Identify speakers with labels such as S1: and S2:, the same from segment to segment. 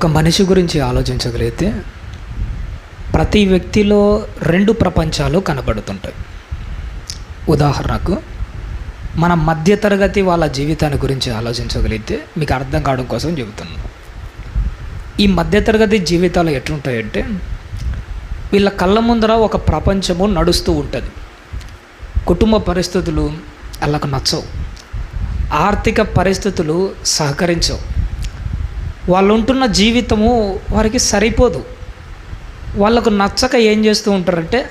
S1: ఒక మనిషి గురించి ఆలోచించగలిగితే ప్రతి వ్యక్తిలో రెండు ప్రపంచాలు కనబడుతుంటాయి. ఉదాహరణకు మన మధ్యతరగతి వాళ్ళ జీవితాన్ని గురించి ఆలోచించగలిగితే మీకు అర్థం కావడం కోసం చెబుతున్నాను ఈ మధ్యతరగతి జీవితాలు ఎట్లుంటాయంటే వీళ్ళ కళ్ళ ముందర ఒక ప్రపంచము నడుస్తూ ఉంటుంది. కుటుంబ పరిస్థితులు వాళ్ళకు నచ్చవు. ఆర్థిక పరిస్థితులు సహకరించవు. వాళ్ళు ఉంటున్న జీవితము వారికి సరిపోదు. వాళ్ళకు నచ్చక ఏం చేస్తూ ఉంటారంటే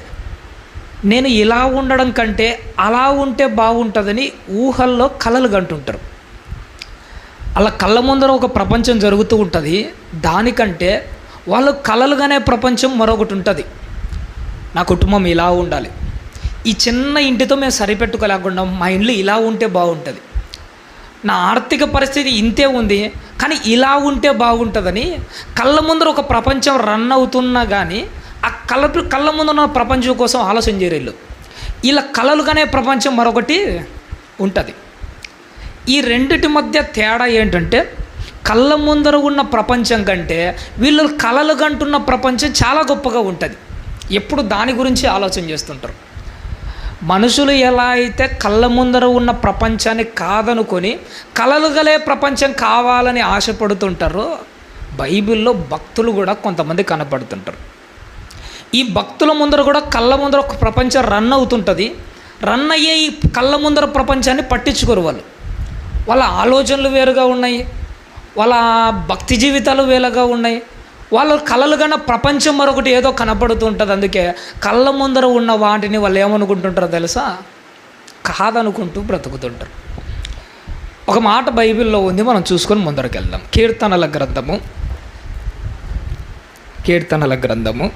S1: నేను ఇలా ఉండడం కంటే అలా ఉంటే బాగుంటుందని ఊహల్లో కలలు కంటుంటారు. అలా కళ్ళ ముందర ఒక ప్రపంచం జరుగుతూ ఉంటుంది. దానికంటే వాళ్ళు కలలుగానే ప్రపంచం మరొకటి ఉంటుంది. నా కుటుంబం ఇలా ఉండాలి. ఈ చిన్న ఇంటితో మేము సరిపెట్టుకోలేకుండా మా ఇల్లు ఇలా ఉంటే బాగుంటుంది. నా ఆర్థిక పరిస్థితి ఇంతే ఉంది. కానీ ఇలా ఉంటే బాగుంటుందని కళ్ళ ముందర ఒక ప్రపంచం రన్ అవుతున్నా కానీ ఆ కళ్ళ కళ్ళ ముందు ఉన్న ప్రపంచం కోసం ఆలోచన చేయరు ఇలా కలలుగానే ప్రపంచం మరొకటి ఉంటుంది. ఈ రెండిటి మధ్య తేడా ఏంటంటే కళ్ళ ముందర ఉన్న ప్రపంచం కంటే వీళ్ళు కలలు కంటున్న ప్రపంచం చాలా గొప్పగా ఉంటుంది. ఎప్పుడు దాని గురించి ఆలోచన చేస్తుంటారు. మనుషులు ఎలా అయితే కళ్ళ ముందర ఉన్న ప్రపంచాన్ని కాదనుకొని కలలు గలే ప్రపంచం కావాలని ఆశపడుతుంటారో బైబిల్లో భక్తులు కూడా కొంతమంది కనపడుతుంటారు. ఈ భక్తుల ముందర కూడా కళ్ళ ముందర ఒక ప్రపంచం రన్ అవుతుంటుంది. రన్ అయ్యే ఈ కళ్ళ ముందర ప్రపంచాన్ని పట్టించుకోరు వాళ్ళు. వాళ్ళ ఆలోచనలు వేరుగా ఉన్నాయి. వాళ్ళ భక్తి జీవితాలు వేరుగా ఉన్నాయి. వాళ్ళ కళలు కన్నా ప్రపంచం మరొకటి ఏదో కనపడుతుంటుంది అందుకే కళ్ళ ముందర ఉన్న వాటిని వాళ్ళు ఏమనుకుంటుంటారో తెలుసా? కాదనుకుంటూ బ్రతుకుతుంటారు. ఒక మాట బైబిల్లో ఉంది. మనం చూసుకొని ముందరకెళ్దాం. కీర్తనల గ్రంథము. కీర్తనల గ్రంథము.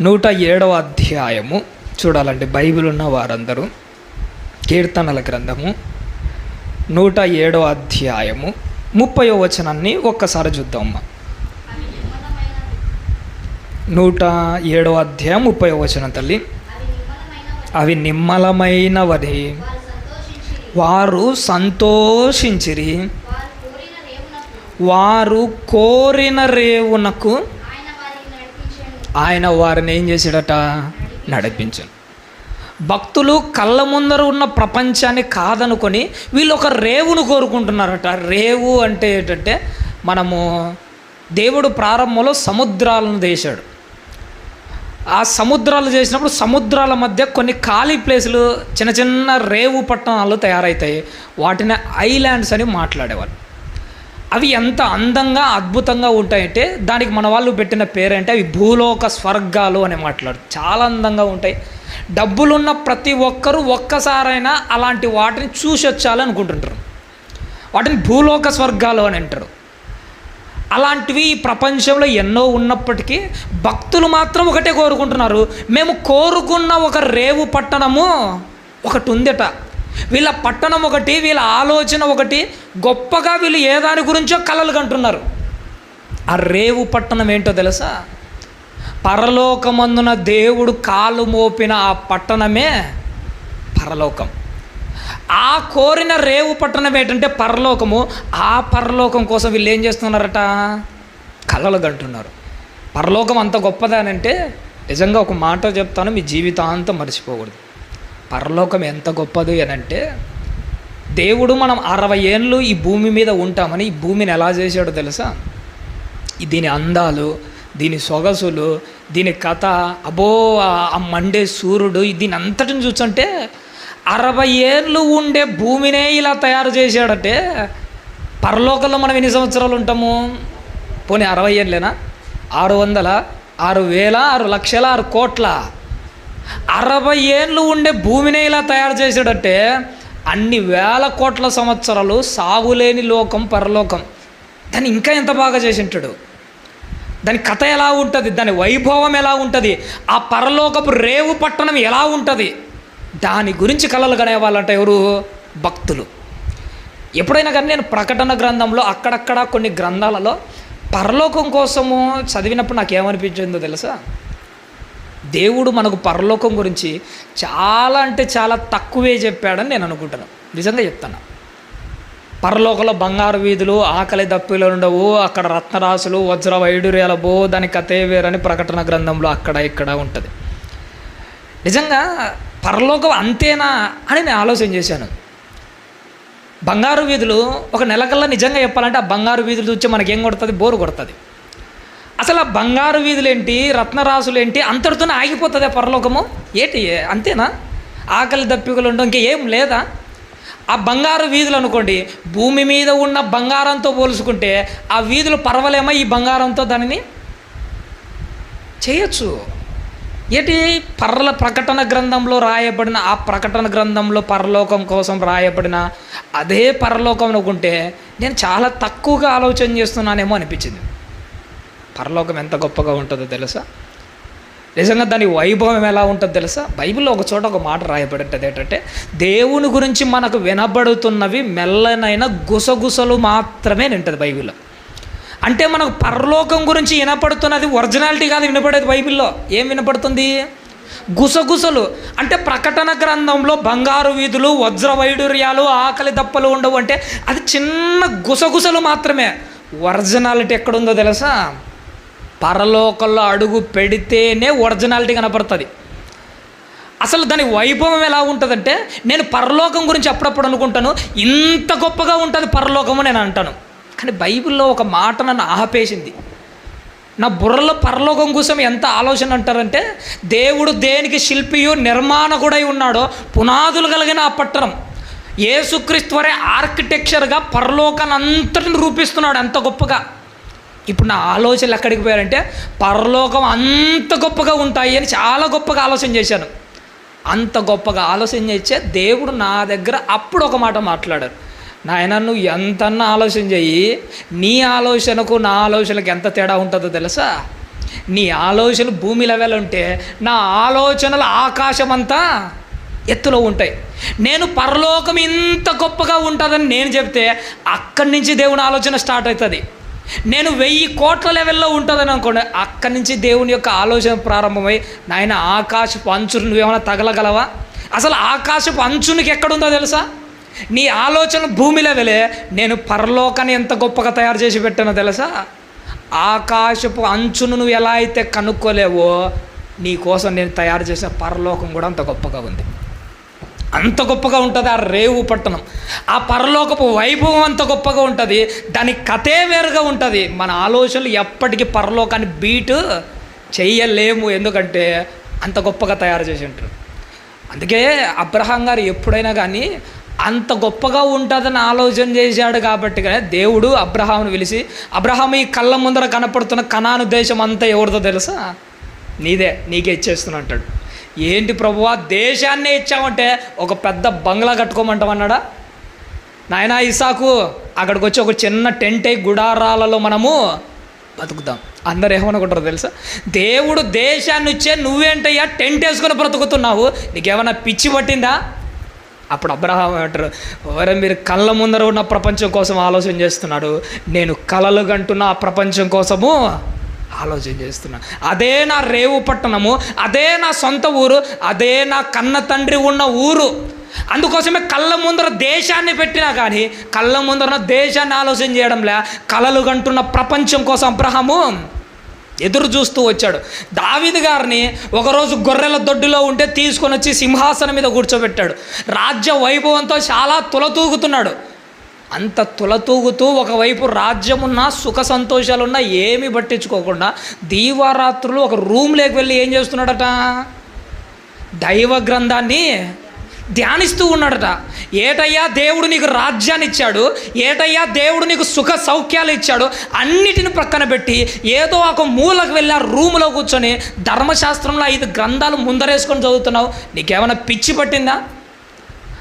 S1: నూట ఏడవ అధ్యాయము. చూడాలండి బైబిల్ ఉన్న వారందరూ. కీర్తనల గ్రంథము. నూట ఏడవ అధ్యాయము. ముప్పై వచనాన్ని ఒక్కసారి చూద్దామమ్మా నూట ఏడవ అధ్యాయం ముప్పై వచనం తల్లి. అవి నిమ్మలమైనవని వారు సంతోషించిరి. వారు కోరిన రేవునకు ఆయన వారిని ఏం చేశాడట? నడిపించాను భక్తులు కళ్ళ ముందర ఉన్న ప్రపంచాన్ని కాదనుకొని వీళ్ళు ఒక రేవును కోరుకుంటున్నారట. రేవు అంటే ఏంటంటే మనము దేవుడు ప్రారంభంలో సముద్రాలను దేశాడు. ఆ సముద్రాలు చేసినప్పుడు సముద్రాల మధ్య కొన్ని ఖాళీ ప్లేసులు చిన్న చిన్న రేవు పట్టణాలు తయారవుతాయి వాటిని ఐలాండ్స్ అని మాట్లాడేవాళ్ళు. అవి ఎంత అందంగా అద్భుతంగా ఉంటాయంటే దానికి మన వాళ్ళు పెట్టిన పేరంటే? అవి భూలోక స్వర్గాలు అని మాట్లాడు చాలా అందంగా ఉంటాయి. డబ్బులున్న ప్రతి ఒక్కరూ ఒక్కసారైనా అలాంటి వాటిని చూసి వచ్చాలి అనుకుంటుంటారు వాటిని భూలోక స్వర్గాలు అని అంటారు. అలాంటివి ఈ ప్రపంచంలో ఎన్నో ఉన్నప్పటికీ భక్తులు మాత్రం ఒకటే కోరుకుంటున్నారు. మేము కోరుకున్న ఒక రేవు పట్టణము ఒకటి ఉందట వీళ్ళ పట్టణం ఒకటి వీళ్ళ ఆలోచన ఒకటి గొప్పగా వీళ్ళు ఏ దాని గురించో కలలు కంటున్నారు. ఆ రేవు పట్టణం ఏంటో తెలుసా? పరలోకమందున దేవుడు కాలు మోపిన ఆ పట్టణమే పరలోకం. ఆ కోరిన రేవు పట్టణం ఏంటంటే పరలోకము. ఆ పరలోకం కోసం వీళ్ళు ఏం చేస్తున్నారట? కలలు కంటున్నారు పరలోకం అంత గొప్పదానంటే నిజంగా ఒక మాట చెప్తాను మీ జీవితాంతం మర్చిపోకూడదు. పరలోకం ఎంత గొప్పది అని అంటే దేవుడు మనం అరవై ఏళ్ళు ఈ భూమి మీద ఉంటామని ఈ భూమిని ఎలా చేశాడో తెలుసా? దీని అందాలు దీని సొగసులు దీని కథ అబో ఆ మండే సూర్యుడు దీని అంతటిని చూస్తుంటే అరవై ఏళ్ళు ఉండే భూమినే ఇలా తయారు చేశాడంటే పరలోకంలో మనం ఎన్ని సంవత్సరాలు ఉంటాము? పోనీ అరవై ఏళ్ళేనా? ఆరు వందల? ఆరు వేల? ఆరు లక్షల? ఆరు కోట్ల? అరవై ఏళ్ళు ఉండే భూమినే ఇలా తయారు చేశాడంటే అన్ని వేల కోట్ల సంవత్సరాలు సాగులేని లోకం పరలోకం. దాన్ని ఇంకా ఎంత బాగా చేసి ఉంటాడు దాని కథ ఎలా ఉంటుంది? దాని వైభవం ఎలా ఉంటుంది? ఆ పరలోకపు రేవు పట్టణం ఎలా ఉంటుంది? దాని గురించి కలలు కనేవాళ్ళంట ఎవరు? భక్తులు. ఎప్పుడైనా కానీ నేను ప్రకటన గ్రంథంలో అక్కడక్కడ కొన్ని గ్రంథాలలో పరలోకం కోసము చదివినప్పుడు నాకు ఏమనిపించిందో తెలుసా? దేవుడు మనకు పరలోకం గురించి చాలా అంటే చాలా తక్కువే చెప్పాడని నేను అనుకుంటున్నాను నిజంగా చెప్తాను పరలోకంలో బంగారు వీధులు ఆకలి దప్పిలు ఉండవు అక్కడ రత్నరాసులు వజ్ర వైడూర్యాల బో దాని కథే వేరని ప్రకటన గ్రంథంలో అక్కడ ఇక్కడ ఉంటుంది. నిజంగా పరలోకం అంతేనా అని నేను ఆలోచన చేశాను. బంగారు వీధులు ఒక నెలకల్లా నిజంగా చెప్పాలంటే ఆ బంగారు వీధులు చూస్తే మనకేం కొడుతుంది? బోరు కొడుతుంది. అసలు ఆ బంగారు వీధులేంటి? రత్నరాసులేంటి? రత్నరాసులు ఏంటి అంతటితోనే ఆగిపోతుంది ఆ పరలోకము? ఏంటి? అంతేనా? ఆకలి దప్పికలు ఉండడం ఇంకా ఏం లేదా? ఆ బంగారు వీధులు అనుకోండి భూమి మీద ఉన్న బంగారంతో పోల్చుకుంటే ఆ వీధులు పర్వలేమో ఈ బంగారంతో దానిని? చేయొచ్చు. ఏటి పర్ల ప్రకటన గ్రంథంలో రాయబడిన ఆ ప్రకటన గ్రంథంలో పరలోకం కోసం రాయబడిన అదే పరలోకం అనుకుంటే నేను చాలా తక్కువగా ఆలోచన చేస్తున్నానేమో అనిపించింది. పరలోకం ఎంత గొప్పగా ఉంటుందో తెలుసా? నిజంగా దాని వైభవం ఎలా ఉంటుందో తెలుసా? బైబిల్లో ఒక చోట ఒక మాట రాయబడి ఏంటంటే దేవుని గురించి మనకు వినబడుతున్నవి మెల్లనైన గుసగుసలు మాత్రమే నింటుంది బైబిల్లో. అంటే మనకు పరలోకం గురించి వినపడుతున్నది ఒరిజినాలిటీ కాదు వినపడేది బైబిల్లో. ఏం వినపడుతుంది? గుసగుసలు. అంటే ప్రకటన గ్రంథంలో బంగారు వీధులు వజ్ర వైడూర్యాలు ఆకలి దప్పలు ఉండవు అంటే అది చిన్న గుసగుసలు మాత్రమే. ఒరిజినాలిటీ ఎక్కడుందో తెలుసా? పరలోకంలో అడుగు పెడితేనే ఒరిజినాలిటీ కనపడుతుంది. అసలు దాని వైభవం ఎలా ఉంటుందంటే నేను పరలోకం గురించి అప్పుడప్పుడు అనుకుంటాను ఇంత గొప్పగా ఉంటుంది పరలోకము నేను అంటాను. కానీ బైబిల్లో ఒక మాట నన్ను ఆపేసింది నా బుర్రలో పరలోకం కోసం ఎంత ఆలోచన అంటారంటే దేవుడు దేనికి శిల్పియు నిర్మాణకుడై ఉన్నాడో పునాదులు కలిగిన ఆ పట్టణం. ఏసుక్రీస్తు వరే ఆర్కిటెక్చర్గా పరలోకాన్ని అంతటిని రూపిస్తున్నాడు అంత గొప్పగా. ఇప్పుడు నా ఆలోచనలు ఎక్కడికి పోయారంటే పరలోకం అంత గొప్పగా ఉంటాయి అని చాలా గొప్పగా ఆలోచన చేశాను. అంత గొప్పగా ఆలోచన చేసే దేవుడు నా దగ్గర అప్పుడు ఒక మాట మాట్లాడారు. నాయన నువ్వు ఎంతన్నా ఆలోచన చెయ్యి. నీ ఆలోచనకు నా ఆలోచనకు ఎంత తేడా ఉంటుందో తెలుసా? నీ ఆలోచనలు భూమి లెవెల్ ఉంటే నా ఆలోచనలు ఆకాశం అంతా ఎత్తులో ఉంటాయి. నేను పరలోకం ఇంత గొప్పగా ఉంటుందని నేను చెప్తే అక్కడి నుంచి దేవుని ఆలోచన స్టార్ట్ అవుతుంది. నేను వెయ్యి కోట్ల లెవెల్లో ఉంటుందని అనుకోండి అక్కడి నుంచి దేవుని యొక్క ఆలోచన ప్రారంభమై నాయన ఆకాశపు అంచును నువ్వేమైనా తగలగలవా? అసలు ఆకాశపు అంచునికి ఎక్కడుందో తెలుసా? నీ ఆలోచన భూమి లెవెలే. నేను పరలోకాన్ని ఎంత గొప్పగా తయారు చేసి పెట్టానో తెలుసా? ఆకాశపు అంచును నువ్వు ఎలా అయితే కనుక్కోలేవో నీ కోసం నేను తయారు చేసిన పరలోకం కూడా అంత గొప్పగా ఉంది. అంత గొప్పగా ఉంటుంది ఆ రేవు పట్టణం. ఆ పరలోకపు వైభవం అంత గొప్పగా ఉంటుంది. దాని కథే వేరుగా ఉంటుంది. మన ఆలోచనలు ఎప్పటికీ పరలోకాన్ని బీటు చెయ్యలేము. ఎందుకంటే అంత గొప్పగా తయారు చేసి ఉంటారు. అందుకే అబ్రహాం గారు ఎప్పుడైనా కానీ అంత గొప్పగా ఉంటుందని ఆలోచన చేశాడు కాబట్టి కానీ దేవుడు అబ్రహాంను పిలిచి అబ్రహాం ఈ కళ్ళ ముందర కనపడుతున్న కనాను దేశం అంతా ఎవరిదో తెలుసా? నీదే నీకే ఇచ్చేస్తున్నా అంటాడు. ఏంటి ప్రభువా దేశాన్నే ఇచ్చామంటే ఒక పెద్ద బంగ్లా కట్టుకోమంటామన్నాడా నాయనా ఇసాకు అక్కడికి వచ్చి ఒక చిన్న టెంట్ గుడారాలలో మనము బతుకుదాం. అందరు ఏమనుకుంటారు తెలుసా? దేవుడు దేశాన్ని ఇచ్చే నువ్వేంటయ్యా టెంట్ వేసుకొని బ్రతుకుతున్నావు? నీకేమైనా పిచ్చి పట్టిందా? అప్పుడు అబ్రహాం అంటారు ఎవరే మీరు కళ్ళ ముందర ఉన్న ప్రపంచం కోసం ఆలోచన చేస్తున్నాడు. నేను కలలు కంటున్న ఆ ప్రపంచం కోసము ఆలోచన చేస్తున్నా. అదే నా రేవు పట్టణము అదే నా సొంత ఊరు అదే నా కన్న తండ్రి ఉన్న ఊరు. అందుకోసమే కళ్ళ ముందర దేశాన్ని పెట్టినా కానీ కళ్ళ ముందర దేశాన్ని ఆలోచన చేయడంలే. కలలు కంటున్న ప్రపంచం కోసం అబ్రహము ఎదురు చూస్తూ వచ్చాడు. దావిది గారిని ఒకరోజు గొర్రెల దొడ్డులో ఉంటే తీసుకొని వచ్చి సింహాసనం మీద కూర్చోబెట్టాడు. రాజ్య వైభవంతో చాలా తులతూగుతున్నాడు. అంత తులతూగుతూ ఒకవైపు రాజ్యమున్నా సుఖ సంతోషాలున్నా ఏమీ పట్టించుకోకుండా దీవారాత్రులు ఒక రూమ్లోకి వెళ్ళి ఏం చేస్తున్నాడట? దైవ గ్రంథాన్ని ధ్యానిస్తూ ఉన్నాడట. ఏటయ్యా దేవుడు నీకు రాజ్యాన్ని ఇచ్చాడు? ఏటయ్యా దేవుడు నీకు సుఖ సౌఖ్యాలు ఇచ్చాడు? అన్నిటిని ప్రక్కన పెట్టి ఏదో ఒక మూలకు వెళ్ళి ఆ రూములో కూర్చొని ధర్మశాస్త్రంలో ఐదు గ్రంథాలు ముందరేసుకొని చదువుతున్నావు? నీకేమైనా పిచ్చి పట్టిందా?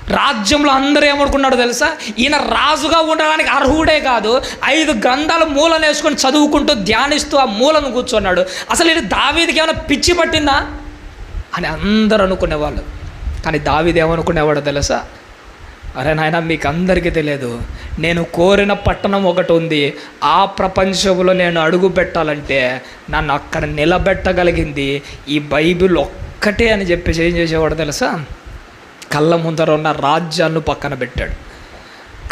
S1: రాజ్యంలో అందరూ ఏమనుకున్నాడు తెలుసా? ఈయన రాజుగా ఉండడానికి అర్హుడే కాదు. ఐదు గ్రంథాలు మూలను వేసుకొని చదువుకుంటూ ధ్యానిస్తూ ఆ మూలను కూర్చున్నాడు. అసలు ఇది దావీదికి ఏమైనా పిచ్చి పట్టిందా? అని అందరూ అనుకునేవాళ్ళు. కానీ దావిదేమనుకునేవాడు తెలుసా? అరే నాయన మీకు అందరికీ తెలియదు. నేను కోరిన పట్టణం ఒకటి ఉంది. ఆ ప్రపంచంలో నేను అడుగు పెట్టాలంటే నన్ను అక్కడ నిలబెట్టగలిగింది ఈ బైబిల్ ఒక్కటే అని చెప్పేసి ఏం చేసేవాడు తెలుసా? కళ్ళ ముందర ఉన్న రాజ్యాన్ని పక్కన పెట్టాడు.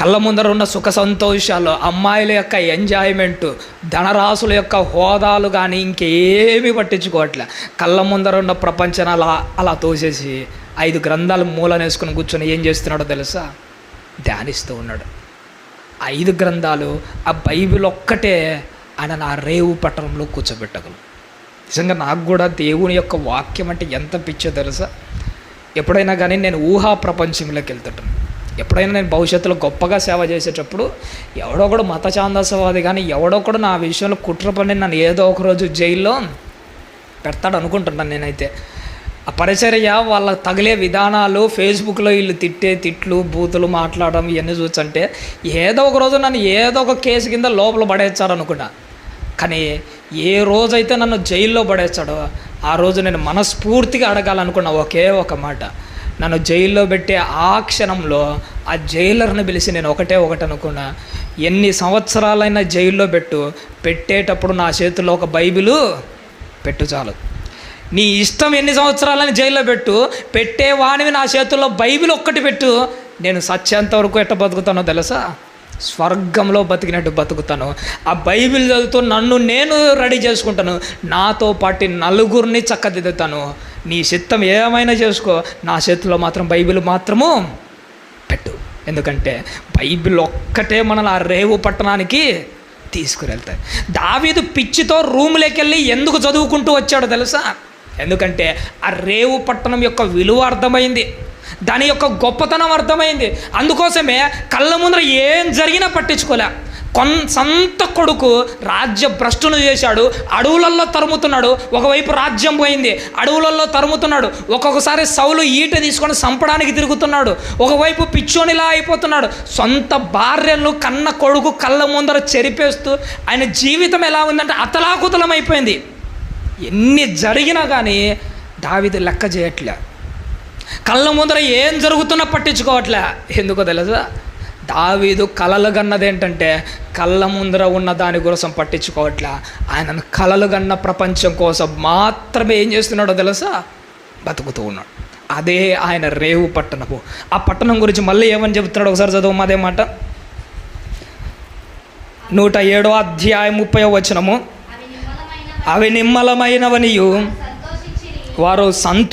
S1: కళ్ళ ముందర ఉన్న సుఖ సంతోషాలు అమ్మాయిల యొక్క ఎంజాయ్మెంట్ ధనరాశుల యొక్క హోదాలు కానీ ఇంకేమీ పట్టించుకోవట్లే. కళ్ళ ముందర ఉన్న ప్రపంచం అలా అలా తోసేసి ఐదు గ్రంథాలు మూలనేసుకుని కూర్చొని ఏం చేస్తున్నాడో తెలుసా? ధ్యానిస్తూ ఉన్నాడు. ఐదు గ్రంథాలు ఆ బైబిల్ ఒక్కటే ఆయన నా రేవు పట్టణంలో కూర్చోబెట్టగలరు నిజంగా నాకు కూడా దేవుని యొక్క వాక్యం అంటే ఎంత పిచ్చో తెలుసా? ఎప్పుడైనా కానీ నేను ఊహా ప్రపంచంలోకి వెళ్తుంటాను. ఎప్పుడైనా నేను భవిష్యత్తులో గొప్పగా సేవ చేసేటప్పుడు ఎవడో ఒకడు మత ఛాందసవాది కానీ ఎవడో ఒకడు నా విషయంలో కుట్ర పని నన్ను ఏదో ఒక రోజు జైల్లో పెడతాడు అనుకుంటున్నాను నేనైతే. ఆ పరిచర్య వాళ్ళ తగిలే విధానాలు ఫేస్బుక్లో వీళ్ళు తిట్టే తిట్లు బూతులు మాట్లాడడం ఇవన్నీ చూసంటే ఏదో ఒక రోజు నన్ను ఏదో ఒక కేసు కింద లోపల పడేస్తాడు అనుకున్నా. కానీ ఏ రోజైతే నన్ను జైల్లో పడేస్తాడో ఆ రోజు నేను మనస్ఫూర్తిగా అడగాలనుకున్న ఒకే ఒక మాట. నన్ను జైల్లో పెట్టే ఆ క్షణంలో ఆ జైలర్ని పిలిచి నేను ఒకటే ఒకటి అనుకున్నా. ఎన్ని సంవత్సరాలైనా జైల్లో పెట్టు పెట్టేటప్పుడు నా చేతిలో ఒక బైబిలు పెట్టు చాలు. నీ ఇష్టం ఎన్ని సంవత్సరాలని జైల్లో పెట్టు పెట్టేవానివి నా చేతుల్లో బైబిల్ ఒక్కటి పెట్టు. నేను సత్యంత వరకు ఎట్ట బతుకుతానో తెలుసా? స్వర్గంలో బతికినట్టు బతుకుతాను. ఆ బైబిల్ చదువుతూ నన్ను నేను రెడీ చేసుకుంటాను. నాతో పాటు నలుగురిని చక్కదిద్దుతాను. నీ చిత్తం ఏమైనా చేసుకో. నా చేతిలో మాత్రం బైబిల్ మాత్రము పెట్టు. ఎందుకంటే బైబిల్ ఒక్కటే మనల్ని ఆ రేవు పట్టణానికి తీసుకువెళ్తాయి దావీదు పిచ్చితో రూమ్లోకి వెళ్ళి ఎందుకు చదువుకుంటూ వచ్చాడో తెలుసా? ఎందుకంటే ఆ రేవు పట్టణం యొక్క విలువ అర్థమైంది. దాని యొక్క గొప్పతనం అర్థమైంది. అందుకోసమే కళ్ళ ముందర ఏం జరిగినా పట్టించుకోలే. కొన్ సంత కొడుకు రాజ్య భ్రష్టును చేశాడు. అడవులలో తరుముతున్నాడు. ఒకవైపు రాజ్యం పోయింది. అడవులలో తరుముతున్నాడు. ఒక్కొక్కసారి సౌలు ఈట తీసుకొని చంపడానికి తిరుగుతున్నాడు. ఒకవైపు పిచ్చోనిలా అయిపోతున్నాడు. సొంత భార్యలు కన్న కొడుకు కళ్ళ ముందర చెరిపేస్తూ ఆయన జీవితం ఎలా ఉందంటే అతలాకుతలం అయిపోయింది ఎన్ని జరిగినా కానీ దావిది లెక్క చేయట్లే. కళ్ళ ముందర ఏం జరుగుతున్నా పట్టించుకోవట్లే. ఎందుకో తెలుసా దావీదు కలలు గన్నది ఏంటంటే కళ్ళ ముందర ఉన్న దాని కోసం పట్టించుకోవట్లే. ఆయన కలలు గన్న ప్రపంచం కోసం మాత్రమే ఏం చేస్తున్నాడో తెలుసా? బతుకుతూ ఉన్నాడు. అదే ఆయన రేవు పట్టణము ఆ పట్టణం గురించి మళ్ళీ ఏమని చెబుతున్నాడు ఒకసారి చదువు అదే మాట? నూట ఏడో అధ్యాయం ముప్పై వచనము.
S2: అవి
S1: నిమ్మలమైనవనియు. వారు సంతో